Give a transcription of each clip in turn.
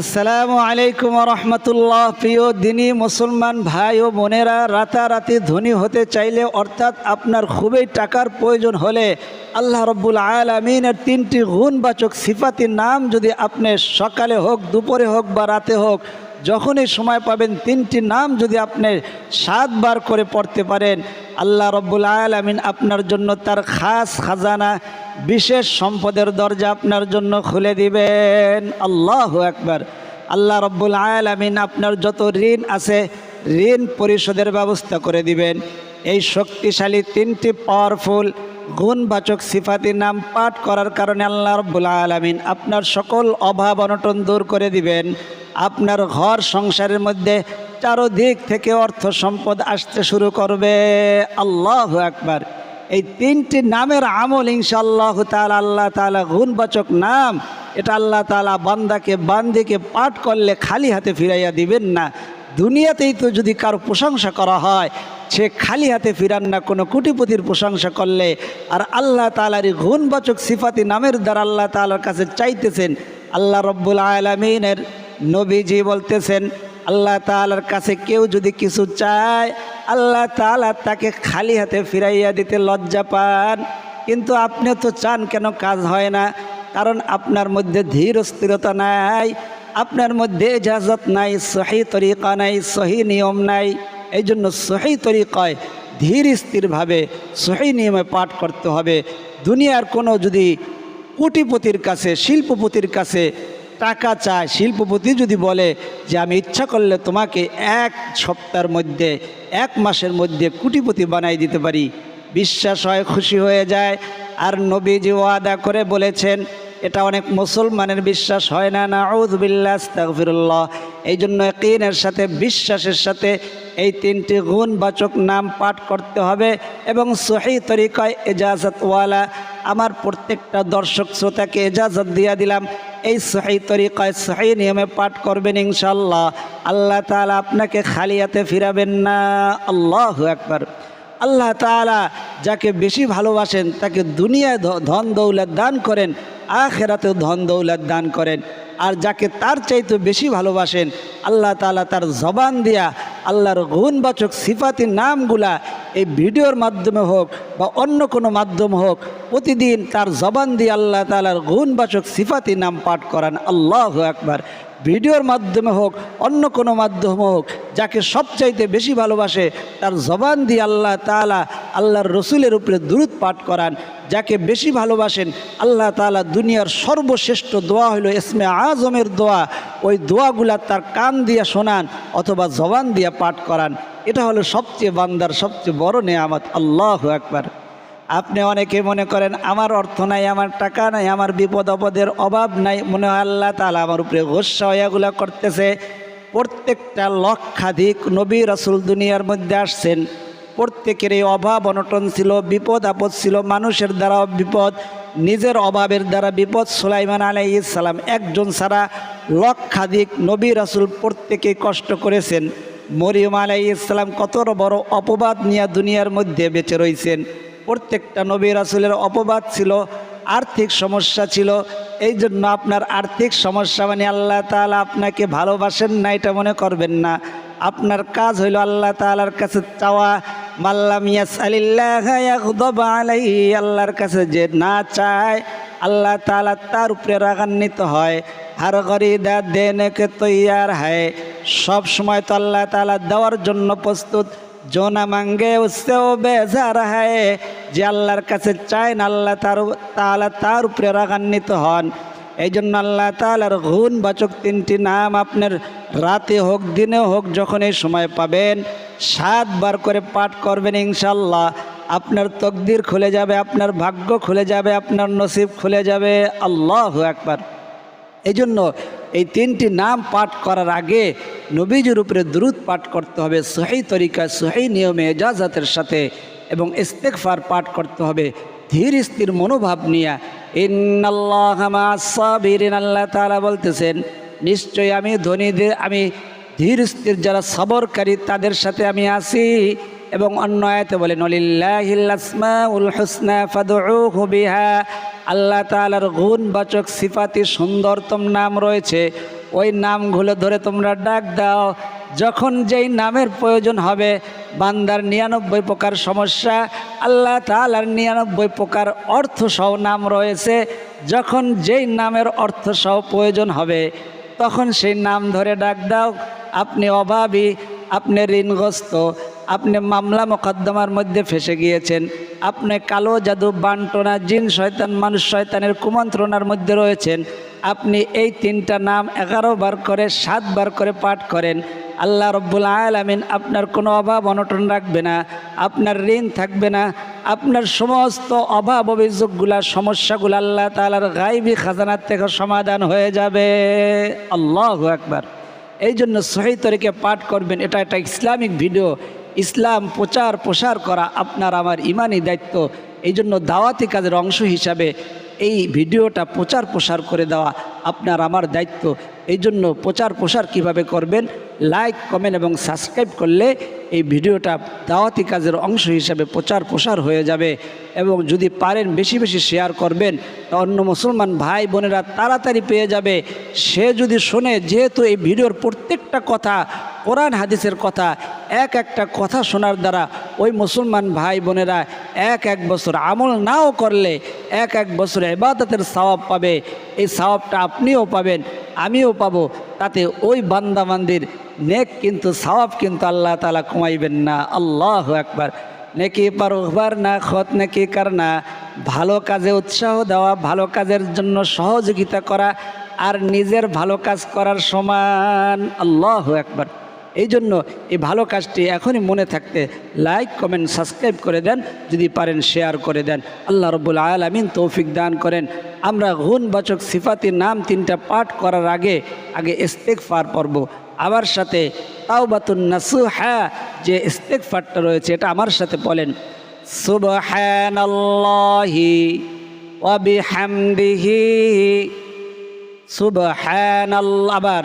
আসসালামু আলাইকুম রহমতুল্লাহ। প্রিয় দিনী মুসলমান ভাই ও বোনেরা, রাতারাতি ধনী হতে চাইলে অর্থাৎ আপনার খুবই টাকার প্রয়োজন হলে আল্লাহ রব্বুল আলমিনের তিনটি গুণবাচক সিফাতির নাম যদি আপনি সকালে হোক, দুপুরে হোক বা রাতে হোক যখনই সময় পাবেন, তিনটি নাম যদি আপনি সাতবার করে পড়তে পারেন, আল্লাহ রব্বুল আলমিন আপনার জন্য তার খাস খাজানা, বিশেষ সম্পদের দরজা আপনার জন্য খুলে দিবেন। আল্লাহ একবার আল্লাহ রব্বুল আলমিন আপনার যত ঋণ আছে, ঋণ পরিশোধের ব্যবস্থা করে দিবেন। এই শক্তিশালী তিনটি পাওয়ারফুল গুণবাচক সিফাতির নাম পাঠ করার কারণে আল্লাহ রব্বুল আলমিন আপনার সকল অভাব অনটন দূর করে দিবেন। আপনার ঘর সংসারের মধ্যে চারোদিক থেকে অর্থ সম্পদ আসতে শুরু করবে। আল্লাহ একবার এই তিনটি নামের আমল ইনশাআল্লাহ তালা আল্লাহ তালা গুণবাচক নাম। এটা আল্লাহ তালা বান্দাকে, বান্দিকে পাঠ করলে খালি হাতে ফিরাইয়া দিবেন না। দুনিয়াতেই তো যদি কারও প্রশংসা করা হয়, সে খালি হাতে ফিরান না, কোনো কোটিপতির প্রশংসা করলে। আর আল্লাহ তালারই গুণবাচক সিফাতি নামের দ্বারা আল্লাহ তালার কাছে চাইতেছেন, আল্লাহ রব্বুল আলমিনের নবীজি বলতেছেন, আল্লাহ তালার কাছে কেউ যদি কিছু চায়, আল্লাহ তালা তাকে খালি হাতে ফিরাইয়া দিতে লজ্জা পান। কিন্তু আপনি তো চান কেন কাজ হয় না? কারণ আপনার মধ্যে ধীর স্থিরতা নাই, আপনার মধ্যে এজাজত নাই, সহি তরিকা নাই, সহি নিয়ম নাই। এই জন্য সহি তরিকায় ধীর স্থিরভাবে সহি নিয়মে পাঠ করতে হবে। দুনিয়ার কোনো যদি কোটিপতির কাছে, শিল্পপতির কাছে টাকা চায়। শিল্পপতি যদি বলে যে, আমি ইচ্ছা করলে তোমাকে এক সপ্তাহের মধ্যে, এক মাসের মধ্যে কুটিপতি বানাই দিতে পারি। বিশ্বাস হয়, খুশি হয়ে যায়। আর নবীজি ওয়াদা করে বলেছেন, এটা অনেক মুসলমানের বিশ্বাস, হয় না? নাউদ্বিল্লাহ এই জন্য কিনের সাথে, বিশ্বাসের সাথে এই তিনটি গুণবাচক নাম পাঠ করতে হবে এবং সহি তরিকায় এজাজতওয়ালা আমার প্রত্যেকটা দর্শক শ্রোতাকে এজাজত দিয়া দিলাম। এই সহি তরিকায় সহি নিয়মে পাঠ করবেন ইনশাল্লাহ আল্লাহ তালা আপনাকে খালিয়াতে ফিরাবেন না। আল্লাহ একবার আল্লাহ তালা যাকে বেশি ভালোবাসেন, তাকে দুনিয়ায় ধন দৌলত দান করেন আখেরাতেও ধন দৌলত দান করেন। আর যাকে তার চাইতে বেশি ভালোবাসেন, আল্লাহ তালা তার জবান দিয়া আল্লাহর গুণবাচক সিফাতি নামগুলা এই ভিডিওর মাধ্যমে হোক বা অন্য কোনো মাধ্যম হোক, প্রতিদিন তার জবান দিয়ে আল্লাহ তালার গুণবাচক সিফাতি নাম পাঠ করান। আল্লাহ একবার ভিডিওর মাধ্যমে হোক, অন্য কোনো মাধ্যমে হোক, যাকে সবচাইতে বেশি ভালোবাসে, তার জবান দিয়ে আল্লাহ তালা আল্লাহর রসুলের উপরে দূরত পাঠ করান। যাকে বেশি ভালোবাসেন, আল্লাহ তালা দুনিয়ার সর্বশ্রেষ্ঠ দোয়া হলো এসমে আজমের দোয়া। ওই দোয়াগুলা তার কান দিয়া শোনান অথবা জবান দিয়া পাঠ করান। এটা হলো সবচেয়ে বান্দার সবচেয়ে বড় নেয়ামত। আল্লাহ একবার আপনি অনেকে মনে করেন, আমার অর্থ নাই, আমার টাকা নাই, আমার বিপদ আপদের অভাব নাই। মনে হয় আল্লাহ তালা আমার উপরে হইয়াগুলা করতেছে। প্রত্যেকটা লক্ষাধিক নবী রাসুল দুনিয়ার মধ্যে আসছেন। প্রত্যেকের এই অভাব অনটন ছিল, বিপদ আপদ ছিল, মানুষের দ্বারা বিপদ, নিজের অভাবের দ্বারা বিপদ। সুলাইমান আলাই ইসালাম একজন ছাড়া লক্ষাধিক নবী রাসুল প্রত্যেকে কষ্ট করেছেন। মরিয়ম আলাই ইসলাম কত বড় অপবাদ নিয়ে দুনিয়ার মধ্যে বেঁচে রয়েছেন প্রত্যেকটা নবী রাসুলের অপবাদ ছিল, আর্থিক সমস্যা ছিল। এই জন্য আপনার আর্থিক সমস্যা মানে আল্লাহ তাআলা আপনাকে ভালোবাসেন না, এটা মনে করবেন না। আপনার কাজ হইল আল্লাহ তাআলার কাছে চাওয়া। মাল্লাম ইয়াগদাব আলাইহি, আল্লাহর কাছে যে না চায়, আল্লাহ তাআলা তার উপরে রাগান্বিত হয়। হর গরিদা কে তৈয়ার হয়। সব সময় তো আল্লাহ তাআলা দেওয়ার জন্য প্রস্তুত। জোনা মাঙ্গে উৎসেও বেজার হায়, যে আল্লাহর কাছে চান আল্লাহ তার তাহলে তার উপরে রাগান্বিত হন। এই জন্য আল্লাহ তালার গুণ বাচক তিনটি নাম আপনার রাতে হোক, দিনে হোক, যখন এই সময় পাবেন সাতবার করে পাঠ করবেন ইনশাল্লাহ আপনার তকদির খুলে যাবে, আপনার ভাগ্য খুলে যাবে, আপনার নসিব খুলে যাবে। আল্লাহ একবার এই জন্য এই তিনটি নাম পাঠ করার আগে নবীজির উপরে দ্রুত পাঠ করতে হবে, সহি তরিকা সহি নিয়মে, এজাজাতের সাথে এবং ইস্তেকফার পাঠ করতে হবে। ধীর স্থির মনোভাব নিয়ে, ইন্নাল্লাহ সাবিরিন আল্লাহ বলতেছেন, নিশ্চয়ই আমি ধনীদের, আমি ধীর স্থির যারা সবরকারী তাদের সাথে আমি আছি। এবং অন্য আয়াতে বলেন উল হুসনা ফাদউহু বিহা। আল্লাহ তাআলার গুণবাচক সিফাতি সুন্দরতম নাম রয়েছে। ওই নামগুলো ধরে তোমরা ডাক দাও। যখন যেই নামের প্রয়োজন হবে, বান্দার নিরানব্বই প্রকার সমস্যা, আল্লাহ তালার নিরানব্বই প্রকার অর্থসহ নাম রয়েছে। যখন যেই নামের অর্থসহ প্রয়োজন হবে, তখন সেই নাম ধরে ডাক দাও। আপনি অভাবী, আপনি ঋণগ্রস্ত। আপনি মামলা মোকদ্দমার মধ্যে ফেসে গিয়েছেন। আপনি কালো জাদু বান্টনা, জিন, শয়তান, মানুষ, শয়তানের কুমন্ত্রণার মধ্যে রয়েছেন। আপনি এই তিনটা নাম এগারো বার করে, সাত বার করে পাঠ করেন। আল্লাহ রব্বুল আলামিন আপনার কোনো অভাব অনটন রাখবে না, আপনার ঋণ থাকবে না, আপনার সমস্ত অভাব অভিযোগগুলা, সমস্যাগুলো আল্লাহ তালার গাইবি খাজানার থেকে সমাধান হয়ে যাবে। আল্লাহ একবার এই জন্য সহি তরিকে পাঠ করবেন, এটা একটা ইসলামিক ভিডিও। ইসলাম প্রচার প্রসার করা আপনার আমার ইমানই দায়িত্ব। এই জন্য দাওয়াতি কাজের অংশ হিসাবে এই ভিডিওটা প্রচার প্রসার করে দেওয়া আপনার, আমার দায়িত্ব। এই জন্য প্রচার প্রসার কীভাবে করবেন লাইক কমেন্ট এবং সাবস্ক্রাইব করলে এই ভিডিওটা দাওয়াতি কাজের অংশ হিসাবে প্রচার প্রসার হয়ে যাবে। এবং যদি পারেন বেশি বেশি শেয়ার করবেন অন্য মুসলমান ভাই বোনেরা তাড়াতাড়ি পেয়ে যাবে। সে যদি শোনে, যেহেতু এই ভিডিওর প্রত্যেকটা কথা কোরআন, হাদিসের কথা, এক একটা কথা শোনার দ্বারা ওই মুসলমান ভাই বোনেরা এক এক বছর আমল নাও করলে, এক এক বছর এবাদতের সওয়াব পাবে। এই স্বভাবটা আপনিও পাবেন, আমিও পাবো। তাতে ওই বান্দাবান্দির নেক কিন্তু স্বভাব কিন্তু আল্লাহ তালা কমাইবেন না। আল্লাহ একবার নেকি পারোবার না খত নেকি কার না ভালো কাজে উৎসাহ দেওয়া, ভালো কাজের জন্য সহযোগিতা করা, আর নিজের ভালো কাজ করার সমান। আল্লাহ একবার এই জন্য এই ভালো কাজটি এখনই মনে থাকতে লাইক কমেন্ট সাবস্ক্রাইব করে দেন। যদি পারেন শেয়ার করে দেন। আল্লাহ রব্বুল আলমিন তৌফিক দান করেন। আমরা গুণবাচক সিফাতির নাম তিনটা পাঠ করার আগে আগে ইস্তেক ফার পর্ব আমার সাথে তাওবাতুন নাসু হ্যাঁ যে ইস্তেক ফারটা রয়েছে, এটা আমার সাথে বলেন সুবহানাল্লাহি ওয়া বিহামদিহি। আবার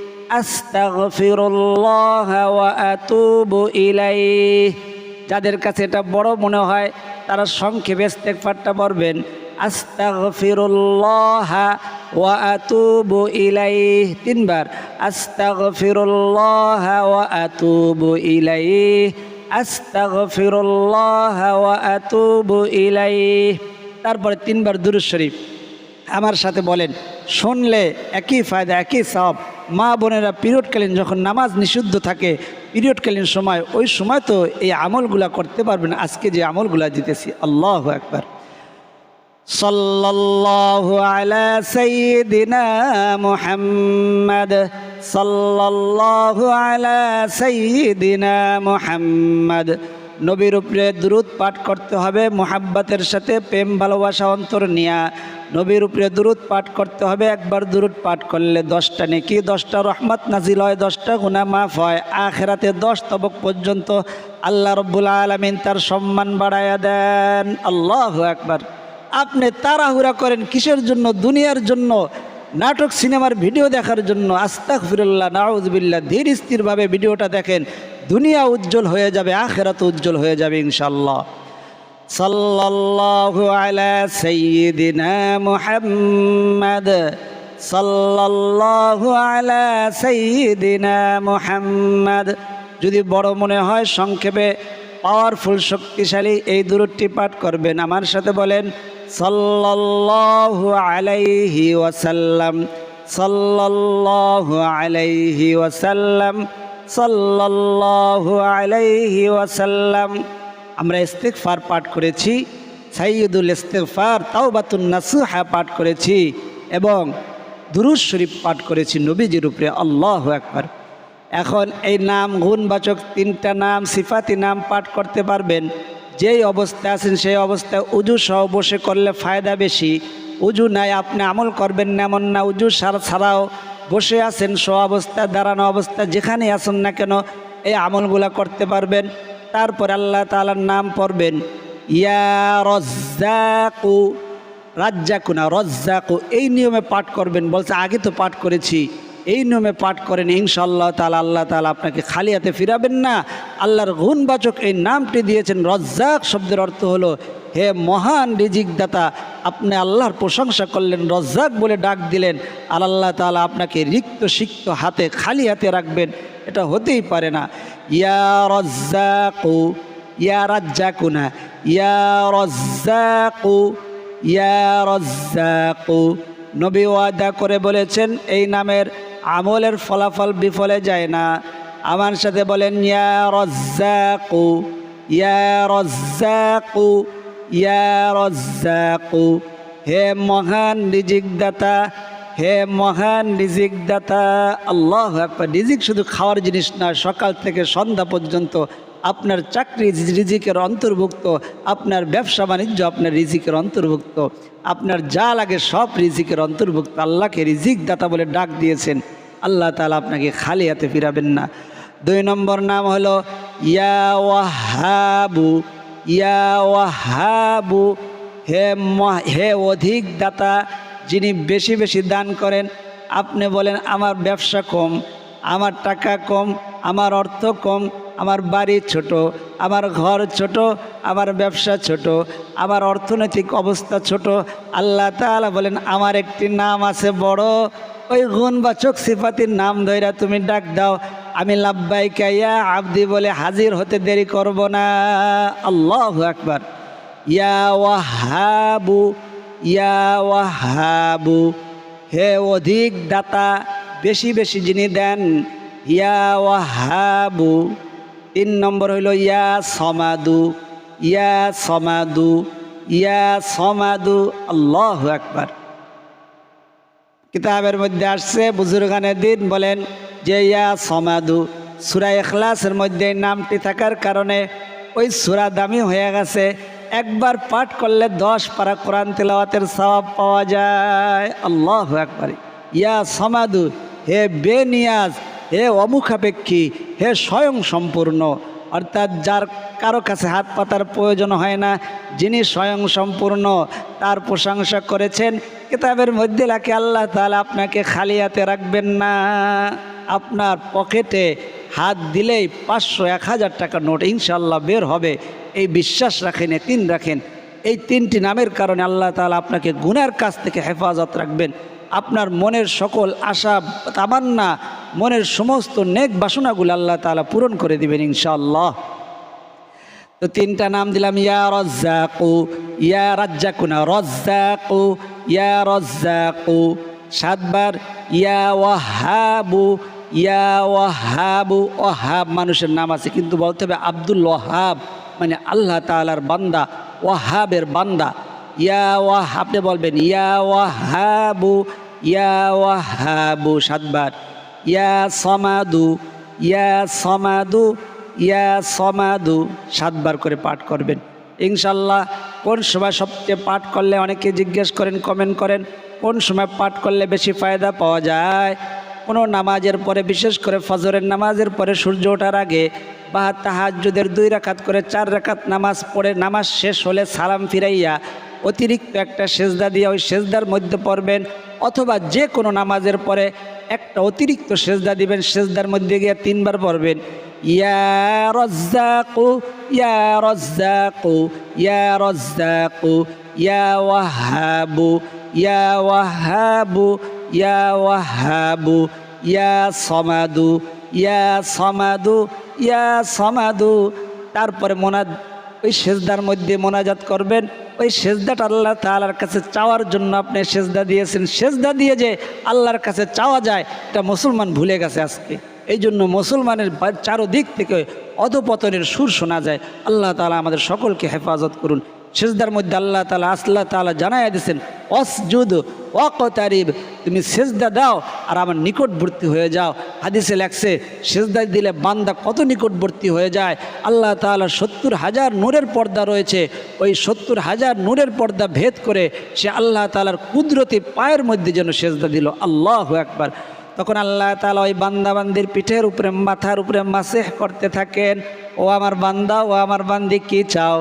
ওয়া যাদের কাছে এটা বড় মনে হয়, তারা সংক্ষেপে ইস্তেগফারটা পড়বেন। ওয়া তিনবার, আস্তাগফিরুল্লাহ ওয়া ওয়া তারপরে তিনবার দুরূদ শরীফ। আমার সাথে বলেন, শুনলে একই ফায়দা, একই সব মা বোনেরা পিরিয়ডকালীন যখন নামাজ নিষিদ্ধ থাকে, পিরিয়ডকালীন সময়, ওই সময় তো এই আমলগুলা করতে পারবেন। আজকে যে আমলগুলা দিতেছি, আল্লাহ একবার সাল্লাল্লাহু আলা সাইয়্যিদিনা মুহাম্মাদ, সাল্লাল্লাহু আলা সাইয়্যিদিনা মুহাম্মাদ। নবীর উপরে দ্রুত পাঠ করতে হবে, মোহাব্বাতের সাথে প্রেম, ভালোবাসা, অন্তর নিয়া। নবীর উপরে দুরুদ পাঠ করতে হবে, একবার দুরুদ পাঠ করলে দশটা নেকি, দশটা রহমত নাজিল হয়, দশটা গুণা মাফ হয়। আখেরাতে দশ তবক পর্যন্ত আল্লাহ রব্বুল আলমিন তার সম্মান বাড়াইয়া দেন। আল্লাহ একবার আপনি তাড়াহুড়া করেন কিসের জন্য? দুনিয়ার জন্য? নাটক, সিনেমার ভিডিও দেখার জন্য? আস্তাক ফিরুল্লাহ নাউজবিল্লা ধীর স্থিরভাবে ভিডিওটা দেখেন। দুনিয়া উজ্জ্বল হয়ে যাবে আখেরাত উজ্জ্বল হয়ে যাবে ইনশাল্লাহ সাল্লাল্লাহু আলা সাইয়্যিদিনা মুহাম্মাদ, সাল্লাল্লাহু আলা সাইয়্যিদিনা মুহাম্মাদ। যদি বড় মনে হয়, সংক্ষেপে পাওয়ারফুল, শক্তিশালী এই দূরটি পাঠ করবেন। আমার সাথে বলেন, সাল্লাল্লাহু আলাইহি ওয়াসাল্লাম, সাল্লাল্লাহু আলাইহি ওয়াসাল্লাম। সাল্লাল্লাহু আলাইহি ওয়াসাল্লাম। আমরা ইস্তেকফার পাঠ করেছি সাইয়দুল ইস্তেকফার তাওবাতুন নাসুহা পাঠ করেছি এবং দুরুজ শরীফ পাঠ করেছি নবীজির উপরে, আল্লাহ একবার এখন এই নাম, গুণবাচক তিনটা নাম, সিফাতি নাম পাঠ করতে পারবেন। যেই অবস্থায় আছেন সেই অবস্থায় উজু সহ বসে করলে ফায়দা বেশি। উজু নাই, আপনি আমল করবেন না, এমন না, উজু সারা ছাড়াও বসে আছেন শো অবস্থা, দাঁড়ানো অবস্থা, যেখানে আসুন না কেন, এই আমলগুলা করতে পারবেন। তারপর আল্লাহ তালার নাম পড়বেন, ইয়া রজ্জাকু রাজ্জাকু না রজ্জাকু। এই নিয়মে পাঠ করবেন, বলছে, আগে তো পাঠ করেছি। এই নিয়মে পাঠ করেন ইনশাল্লাহ তালা আল্লাহ তালা আপনাকে খালি হাতে ফিরাবেন না। আল্লাহর গুণবাচক এই নামটি দিয়েছেন, রজ্জাক শব্দের অর্থ হলো হে মহান রিজিকদাতা, আপনি আল্লাহর প্রশংসা করলেন, রজ্জাক বলে ডাক দিলেন, আর আল্লাহ তালা আপনাকে রিক্ত সিক্ত হাতে খালি হাতে রাখবেন, এটা হতেই পারে না। ইয়া রজ্জাকু, ইয়া রাজ্জাকু না ইয়া রজ্জাকু ইয়া রজ্জাকু। নবী ওয়াদা করে বলেছেন, এই নামের আমলের ফলাফল বিফলে যায় না। আমার সাথে বলেন, ইয়া রজ্জাকু ইয়া রজ্জাকু। ইয়া হে মহান রিজিকদাতা, হে মহান রিজিক দাতা আল্লাহ একবার রিজিক শুধু খাওয়ার জিনিস না, সকাল থেকে সন্ধ্যা পর্যন্ত আপনার চাকরি রিজিকের অন্তর্ভুক্ত, আপনার ব্যবসা বাণিজ্য আপনার রিজিকের অন্তর্ভুক্ত, আপনার যা লাগে সব রিজিকের অন্তর্ভুক্ত, আল্লাহকে রিজিক দাতা বলে ডাক দিয়েছেন, আল্লাহ তালা আপনাকে খালি হাতে ফিরাবেন না। দুই নম্বর নাম হলো ইয়া ওয়াহাবু। ইয়া ওয়াহাবু, হে হে অধিক দাতা যিনি বেশি বেশি দান করেন, আপনি বলেন, আমার ব্যবসা কম, আমার টাকা কম, আমার অর্থ কম, আমার বাড়ি ছোট, আমার ঘর ছোট, আমার ব্যবসা ছোট, আমার অর্থনৈতিক অবস্থা ছোট। আল্লাহ তাআলা বলেন, আমার একটি নাম আছে বড়, ওই গুণবাচক সিফাতির নাম ধইরা তুমি ডাক দাও আমি লাব্বাই কাইয়া আবদি বলে হাজির হতে দেরি করব না। আল্লাহ একবার ইয়া ওয়াহাবু ইয়া ওয়াহাবু। হে অধিক দাতা, বেশি বেশি যিনি দেন, ইয়া ওয়াহাবু। তিন নম্বর হইল ইয়া সমাদু ইয়া সমাদু ইয়া সমাদু। আল্লাহ একবার কিতাবের মধ্যে আসছে, বুজুর্গানের দিন বলেন যে ইয়া সমাধু সুরা এখলাসের মধ্যে নামটি থাকার কারণে ওই সুরা দামি হয়ে গেছে। একবার পাঠ করলে দশ পারা কোরআন তেলাওয়াতের সবাব পাওয়া যায়। আল্লাহ একবার ইয়া সমাধু হে বে বেনিয়াজ, হে অমুখাপেক্ষী, হে স্বয়ং সম্পূর্ণ অর্থাৎ যার কারও কাছে হাত পাতার প্রয়োজন হয় না। যিনি স্বয়ং সম্পূর্ণ, তার প্রশংসা করেছেন। কিতাবের মধ্যে লাকে আল্লাহ তাহলে আপনাকে খালি হাতে রাখবেন না। আপনার পকেটে হাত দিলেই পাঁচশো এক হাজার টাকা নোট ইনশাল্লাহ বের হবে। এই বিশ্বাস রাখেন তিন রাখেন। এই তিনটি নামের কারণে আল্লাহ তালা আপনাকে গুনার কাছ থেকে হেফাজত রাখবেন। আপনার মনের সকল আশা, তামান্না, মনের সমস্ত নেক বাসনাগুলো আল্লাহ তাআলা পূরণ করে দিবেন ইনশাআল্লাহ। তো তিনটা নাম দিলাম, ইয়া রজ্জাকু, ইয়া রাজ্জাকু না, রজ্জাকু, ইয়া রজ্জাকু। সাতবার, ইয়া ওয়াহাবু ইয়া ওয়াহাবু, ওয়াহাব মানুষের নাম আছে, কিন্তু বলতে হবে আব্দুল ওয়াহাব মানে আল্লাহ তাআলার বান্দা, ওয়াহাবের বান্দা। ইয়া ওয়াহ আপনি বলবেন? ইয়া ওয়াহাবু ইয়া ওয়াহাবু, সাতবার। ইয়া সমাদু ইয়া সমাদু ইয়া সমাদু, সাতবার করে পাঠ করবেন। ইনশাল্লাহ, কোন সময় সবচেয়ে পাঠ করলে অনেকে জিজ্ঞেস করেন কমেন্ট করেন, কোন সময় পাঠ করলে বেশি ফায়দা পাওয়া যায়? কোনো নামাজের পরে, বিশেষ করে ফজরের নামাজের পরে সূর্য ওঠার আগে বা তাহাজ্জুদের দুই রাকাত করে চার রাকাত নামাজ পড়ে নামাজ শেষ হলে সালাম ফিরাইয়া অতিরিক্ত একটা সেজদা দিয়ে ওই সেজদার মধ্যে পড়বেন। অথবা যে কোনো নামাজের পরে একটা অতিরিক্ত সেজদা দিবেন, সেজদার মধ্যে গিয়ে তিনবার পড়বেন। ইয়া ইয়া ইয়া ইয়া ইয়া ইয়া ইয়া সমাদু ইয়া সমাদু ইয়া সমাদু। তারপরে মোনাদ ওই সেজদার মধ্যে মোনাজাত করবেন, ওই সেজদাটা আল্লাহ তালার কাছে চাওয়ার জন্য আপনি সেজদা দিয়েছেন। সেজদা দিয়ে যে আল্লাহর কাছে চাওয়া যায়, এটা মুসলমান ভুলে গেছে আজকে। এই জন্য মুসলমানের চারোদিক থেকে অধপতনের সুর শোনা যায়। আল্লাহ তালা আমাদের সকলকে হেফাজত করুন। সেজদার মধ্যে আল্লাহ তালা আসল্লাহ তালা জানাই দিয়েছেন অসজুদ অকতারিব তুমি সেজদা দাও আর আমার নিকটবর্তী হয়ে যাও। হাদিসে লেখছে সেজদা দিলে বান্দা কত নিকটবর্তী হয়ে যায়? আল্লাহ তাআলা সত্তর হাজার নূরের পর্দা রয়েছে, ওই সত্তর হাজার নূরের পর্দা ভেদ করে সে আল্লাহ তালার কুদরতি পায়ের মধ্যে যেন সেজদা দিল। আল্লাহ একবার তখন আল্লাহ তালা ওই বান্দাবান্দির পিঠের উপরে, মাথার উপরে মাসেহ করতে থাকেন, ও আমার বান্দা, ও আমার বান্দি, কি চাও?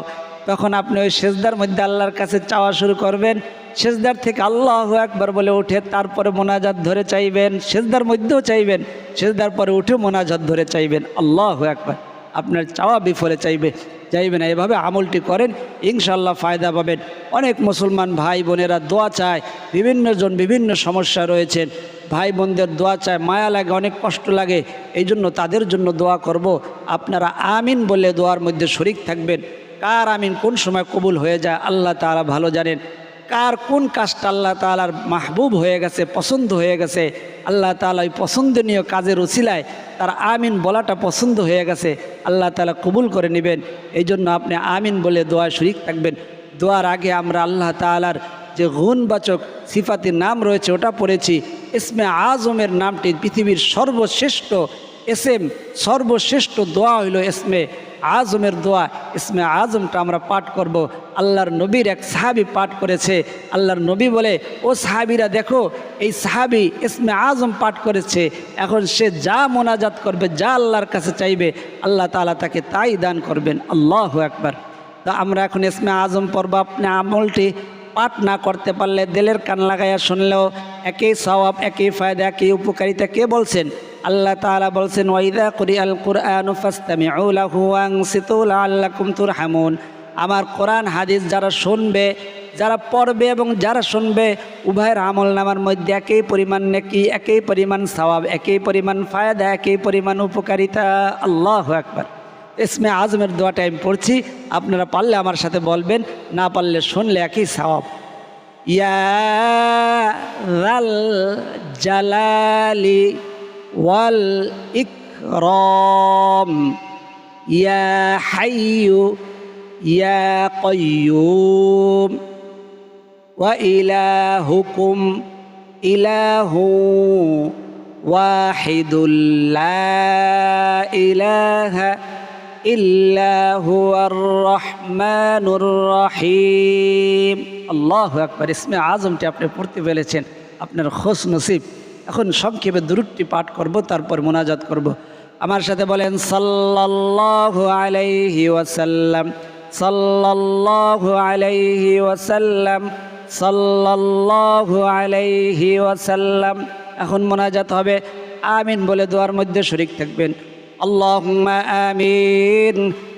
তখন আপনি ওই সেজদার মধ্যে আল্লাহর কাছে চাওয়া শুরু করবেন। সেজদার থেকে আল্লাহ একবার বলে উঠে তারপরে মোনাজাত ধরে চাইবেন। সেজদার মধ্যেও চাইবেন। সেজদার পরে উঠে মোনাজাত ধরে চাইবেন। আল্লাহ একবার আপনার চাওয়া বিফলে চাইবে। চাইবে না। এভাবে আমলটি করেন ইনশাল্লাহ ফায়দা পাবেন। অনেক মুসলমান ভাই বোনেরা দোয়া চায়। বিভিন্নজন বিভিন্ন সমস্যা রয়েছেন ভাই বোনদের দোয়া চায়। মায়া লাগে, অনেক কষ্ট লাগে। এই জন্য তাদের জন্য দোয়া করব। আপনারা আমিন বলে দোয়ার মধ্যে শরিক থাকবেন। কার আমিন কোন সময় কবুল হয়ে যায় আল্লাহ তাআলা ভালো জানেন। কার কোন কাজটা আল্লাহ তালার মাহবুব হয়ে গেছে, পছন্দ হয়ে গেছে, আল্লাহ তালা ওই পছন্দনীয় কাজের উচিলায় তার আমিন বলাটা পছন্দ হয়ে গেছে, আল্লাহ তালা কবুল করে নেবেন। এই জন্য আপনি আমিন বলে দোয়া শরিক থাকবেন। দোয়ার আগে আমরা আল্লাহ তালার যে গুণবাচক সিফাতির নাম রয়েছে ওটা পড়েছি। ইসমে আজমের নামটি পৃথিবীর সর্বশ্রেষ্ঠ এসএম, সর্বশ্রেষ্ঠ দোয়া হইল ইসমে। আজমের দোয়া, ইসমে আজমটা আমরা পাঠ করব। আল্লাহর নবীর এক সাহাবি পাঠ করেছে। আল্লাহর নবী বলে, ও সাহাবিরা দেখো, এই সাহাবি ইসমে আজম পাঠ করেছে। এখন সে যা মোনাজাত করবে, যা আল্লাহর কাছে চাইবে, আল্লাহ তালা তাকে তাই দান করবেন। আল্লাহ একবার তা আমরা এখন ইসমে আজম পর্ব আপনি আমলটি পাঠ না করতে পারলে দেলের কান লাগাইয়া শুনলেও একই সওয়াব, একই ফায়দা, একই উপকারিতা কে বলছেন? আল্লাহ তাআলা বলছেন ওয়াইদা করি আল কুরআন ফাস্তামিউ লাহু ওয়ানসিতু লাআল্লাকুম তুরহামুন। আমার কোরআন হাদিস যারা শুনবে, যারা পড়বে এবং যারা শুনবে, উভয়ের আমল নামার মধ্যে একই পরিমাণ নেকি, একই পরিমাণ সওয়াব, একই পরিমাণ ফায়দা, একই পরিমাণ উপকারিতা। আল্লাহ একবার ইসমে আজমের দোয়াটা আমি পড়ছি। আপনারা পারলে আমার সাথে বলবেন, না পারলে শুনলে একই সওয়াব। ইয়া জালালি ওয়াল ইকরম ইয়া হাইয়ু ইয়া কয়্যুম ওয়া ইলাহুকুম ইলাহু ওয়াহিদুল লা ইলাহা ইল্লা হুয়ার রহমানুর রহিম আল্লাহু আকবার ইসমে আজমটি আপনি পড়তে ফেলেছেন. আপনার খোশ নসিব। এখন সংক্ষেপে দুরুটটি পাঠ করব, তারপর মোনাজাত করব। আমার সাথে বলেন, সাল্লাল্লাহু আলাইহি ওয়াসাল্লাম, সাল্লাল্লাহু আলাইহি ওয়াসাল্লাম, সাল্লাল্লাহু আলাইহি ওয়াসাল্লাম। এখন মোনাজাত হবে, আমিন বলে দোয়ার মধ্যে শরিক থাকবেন। আল্লাহ আমিন।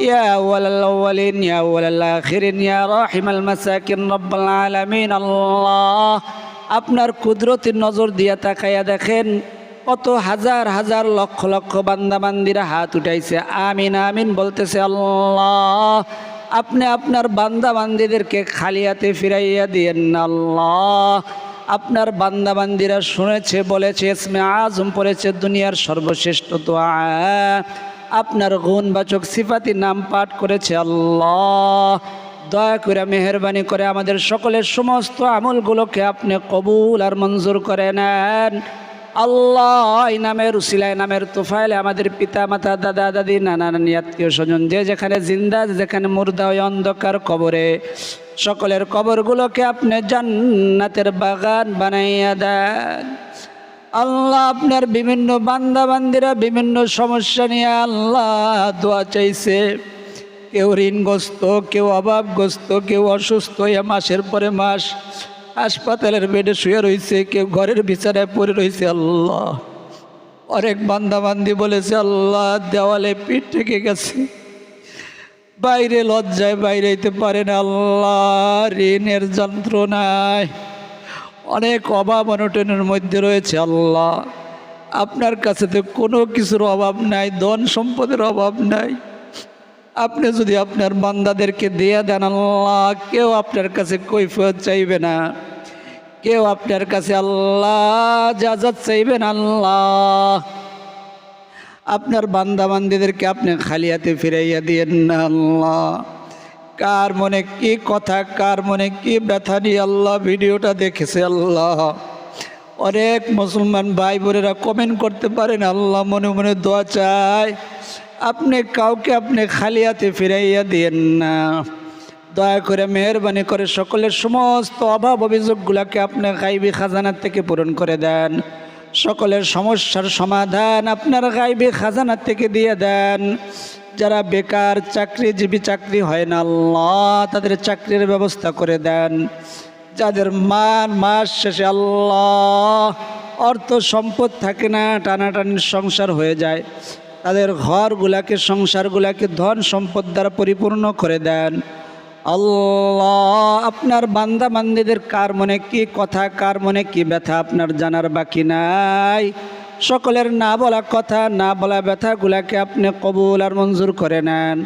يا أول الأولين يا أول الآخرين يا راحم المساكين رب العالمين الله আপনার কুদরতির নজর দিয়া তাকাইয়া দেখেন কত হাজার হাজার লক্ষ লক্ষ বান্দাবান্দিরা হাত উঠাইছে আমিন আমিন বলতেছে আল্লাহ আপনি আপনার বান্দাবান্দিদেরকে খালি হাতে ফিরাইয়া দিয়েন না আল্লাহ আপনার বান্দাবান্দিরা শুনেছে বলেছে ইসমে আজম পড়েছে দুনিয়ার সর্বশ্রেষ্ঠ দোয়া আপনার গুণবাচক সিফাতি নাম পাঠ করেছে আল্লাহ। দয়া করে মেহরবানি করে আমাদের সকলের সমস্ত আমলগুলোকে আপনি কবুল আর মঞ্জুর করে নেন। আল্লাহ নামের উসিলায়, নামের তোফাইলে আমাদের পিতা, মাতা, দাদা, দাদি, নানা, নানি, আত্মীয় স্বজন, যে যেখানে জিন্দা যেখানে মুর্দা ওই অন্ধকার কবরে, সকলের কবরগুলোকে আপনি জান্নাতের বাগান বানাইয়া দেন। আল্লাহ আপনার বিভিন্ন বান্দা বান্দিরা বিভিন্ন সমস্যা নিয়ে আল্লাহ দোয়া চাইছে। কেউ ঋণগ্রস্ত, কেউ অভাবগ্রস্ত, কেউ অসুস্থ, এ মাসের পরে মাস হাসপাতালের বেডে শুয়ে রয়েছে কেউ ঘরের বিছানায় পড়ে রয়েছে আল্লাহ। অনেক বান্দাবান্দি বলেছে, আল্লাহ দেওয়ালে পিঠ থেকে গেছে। বাইরে লজ্জায় বাইরে পারে না, আল্লাহ ঋণের যন্ত্রণায়। অনেক অভাব অনটনের মধ্যে রয়েছে আল্লাহ। আপনার কাছে তো কোনো কিছুর অভাব নাই, ধন সম্পদের অভাব নাই। আপনি যদি আপনার বান্দাদেরকে দিয়ে দেন আল্লাহ, কেউ আপনার কাছে কৈফিয়ত চাইবে না। কেউ আপনার কাছে আল্লাহ জাজাত চাইবেন আল্লাহ। আপনার বান্দাবান্দিদেরকে আপনি খালিয়াতে ফিরাইয়া দিয়েন না আল্লাহ। কার মনে কি কথা, কার মনে কি ব্যথা নিয়ে আল্লাহ ভিডিওটা দেখেছে আল্লাহ। অনেক মুসলমান ভাই বোনেরা কমেন্ট করতে পারেন আল্লাহ মনে মনে দোয়া চায়, আপনি কাউকে আপনি খালি হাতে ফিরাইয়া দিয়েন না। দয়া করে মেহরবানি করে সকলের সমস্ত অভাব অভিযোগগুলোকে আপনার গাইবি খাজানার থেকে পূরণ করে দেন। সকলের সমস্যার সমাধান আপনার গাইবি খাজানার থেকে দিয়ে দেন। যারা বেকার চাকরিজীবী চাকরি হয় না, আল্লাহ তাদের চাকরির ব্যবস্থা করে দেন। যাদের মান মাস শেষে আল্লাহ অর্থ সম্পদ থাকে না, টানাটানি সংসার হয়ে যায়। তাদের ঘরগুলাকে, সংসারগুলাকে ধন সম্পদ দ্বারা পরিপূর্ণ করে দেন। আল্লাহ, আপনার বান্দা বান্দিদের কার মনে কি কথা, কার মনে কি ব্যথা, আপনার জানার বাকি নাই। সকলের না বলা কথা, না বলা ব্যথাগুলাকে আপনি কবুল আর মঞ্জুর করে নেন।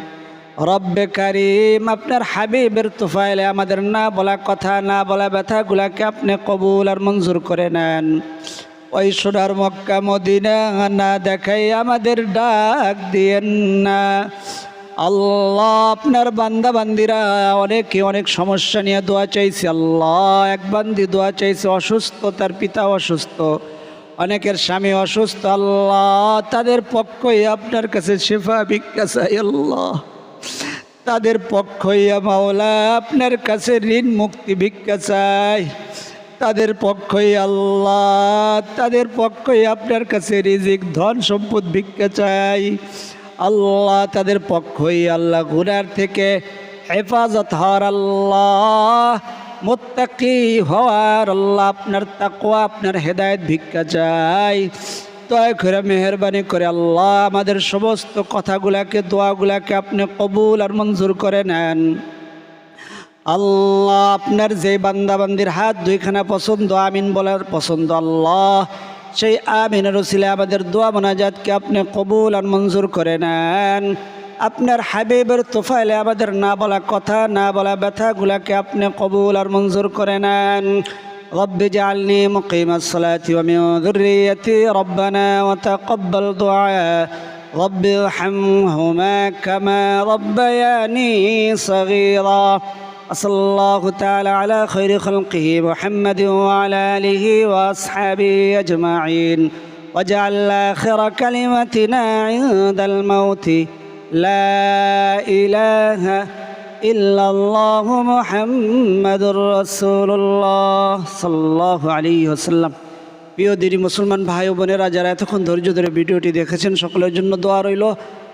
রব্বে কারিম, আপনার হাবিবের তোফাইলে আমাদের না বলা কথা, না বলা ব্যথাগুলাকে আপনি কবুল আর মঞ্জুর করে নেন। ওই সোনার মক্কা, মদিনা না দেখাই আমাদের ডাক দিয়েন না। আল্লাহ, আপনার বান্দা বান্দিরা অনেকে অনেক সমস্যা নিয়ে দোয়া চাইছে। আল্লাহ, এক বান্দি দোয়া চাইছে, অসুস্থ, তার পিতা অসুস্থ। অনেকের স্বামী অসুস্থ, আল্লাহ তাদের পক্ষই আপনার কাছে শেফা ভিক্ষা চাই আল্লাহ। তাদের পক্ষই মাওলা, আপনার কাছে ঋণ মুক্তি ভিক্ষা চাই তাদের পক্ষই আল্লাহ, তাদের পক্ষই আপনার কাছে রিজিক, ধন সম্পদ ভিক্ষা চাই আল্লাহ তাদের পক্ষই আল্লাহ, গুনার থেকে হেফাজত হওয়ার আল্লাহ। মোত্তাকি হওয়ার আল্লাহ আপনার তাকওয়া, আপনার হেদায়েত ভিক্ষা চাই। দয়া করে মেহরবানি করে আল্লাহ আমাদের সমস্ত কথাগুলাকে, দোয়াগুলাকে আপনি কবুল আর মঞ্জুর করে নেন। আল্লাহ আপনার যে বান্দাবান্দির হাত দুইখানা পছন্দ, আমিন বলার পছন্দ আল্লাহ, সেই আমিনের রসিলে আমাদের দোয়া মোনাজাতকে আপনি কবুল আর মঞ্জুর করে নেন। আপনার হাবিবের তোফাইলে আমাদের না বলা কথা না বলা ব্যথাগুলাকে আপনি কবুল আর মঞ্জুর করে নেন رب اجعلني مقيم الصلاة ومن ذريتي ربنا وتقبل دعاء رب ارحمهما كما ربياني صغيرا وصلى الله تعالى على خير خلقه محمد وعلى آله وأصحابه أجمعين واجعل آخر كلمتنا عند الموت لا إله إلا الله محمد رسول الله صلى الله عليه وسلم প্রিয় দিদি মুসলমান ভাই ও বোনেরা যারা এতক্ষণ ধৈর্য ধরে ভিডিওটি দেখেছেন সকলের জন্য দোয়া রইল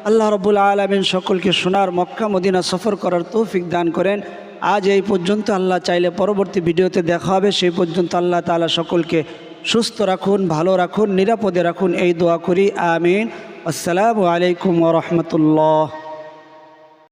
আল্লাহ রবুল আলমিন সকলকে সোনার মক্কা মদিনা সফর করার তৌফিক দান করেন আজ এই পর্যন্ত আল্লাহ চাইলে পরবর্তী ভিডিওতে দেখা হবে সেই পর্যন্ত আল্লাহ তালা সকলকে সুস্থ রাখুন ভালো রাখুন নিরাপদে রাখুন এই দোয়া করি আমিন। আসসালামু আলাইকুম রহমতুল্লাহ।